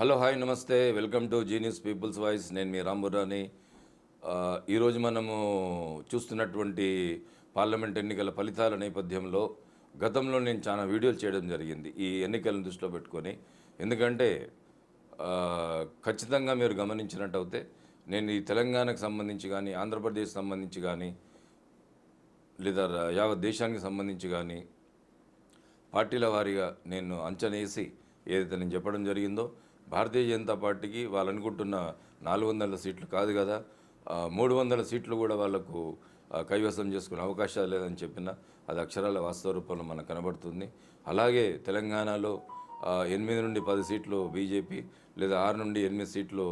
Hello hi నమస్తే. Welcome to genius peoples voice నేను మీ రాంబుర్రాని ఈరోజు మనము చూస్తున్నటువంటి పార్లమెంట్ ఎన్నికల ఫలితాల నేపథ్యంలో గతంలో నేను చాలా వీడియోలు చేయడం జరిగింది ఈ ఎన్నికలను దృష్టిలో పెట్టుకొని. ఎందుకంటే ఖచ్చితంగా మీరు గమనించినట్టయితే నేను ఈ తెలంగాణకు సంబంధించి కానీ ఆంధ్రప్రదేశ్ సంబంధించి కానీ లేదా యావత్ దేశానికి సంబంధించి కానీ పార్టీల వారీగా నేను అంచనా వేసి ఏదైతే నేను చెప్పడం జరిగిందో భారతీయ జనతా పార్టీకి వాళ్ళు అనుకుంటున్న నాలుగు వందల సీట్లు కాదు కదా. మూడు వందల సీట్లు కూడా వాళ్ళకు కైవసం చేసుకునే అవకాశాలు లేదని చెప్పిన అది అక్షరాల వాస్తవ రూపంలో మనకు కనబడుతుంది. అలాగే తెలంగాణలో ఎనిమిది నుండి పది సీట్లు బీజేపీ లేదా ఆరు నుండి ఎనిమిది సీట్లు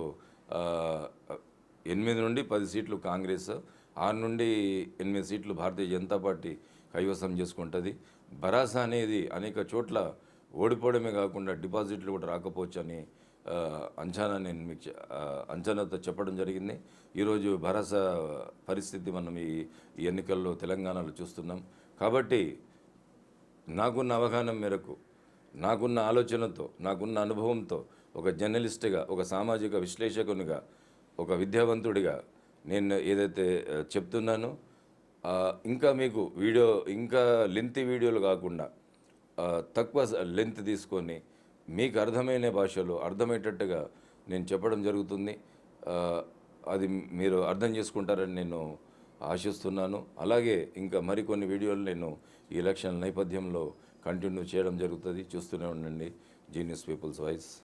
ఎనిమిది నుండి పది సీట్లు కాంగ్రెస్ ఆరు నుండి ఎనిమిది సీట్లు భారతీయ జనతా పార్టీ కైవసం చేసుకుంటుంది. భరాసా అనేది అనేక చోట్ల ఓడిపోవడమే కాకుండా డిపాజిట్లు కూడా రాకపోవచ్చు అని అంచనా నేను మీకు అంచనాతో చెప్పడం జరిగింది. ఈరోజు భరోసా పరిస్థితి మనం ఈ ఎన్నికల్లో తెలంగాణలో చూస్తున్నాం. కాబట్టి నాకున్న అవగాహన మేరకు నాకున్న ఆలోచనతో నాకున్న అనుభవంతో ఒక జర్నలిస్ట్గా ఒక సామాజిక విశ్లేషకునిగా ఒక విద్యావంతుడిగా నేను ఏదైతే చెప్తున్నానో ఇంకా మీకు వీడియో ఇంకా లెంత్ వీడియోలు కాకుండా తక్కువ లెంత్ తీసుకొని మీకు అర్థమైన భాషలో అర్థమయ్యేటట్టుగా నేను చెప్పడం జరుగుతుంది. అది మీరు అర్థం చేసుకుంటారని నేను ఆశిస్తున్నాను. అలాగే ఇంకా మరికొన్ని వీడియోలు నేను ఈ ఎలక్షన్ నేపథ్యంలో కంటిన్యూ చేయడం జరుగుతుంది. చూస్తూనే ఉండండి. Genius peoples voice.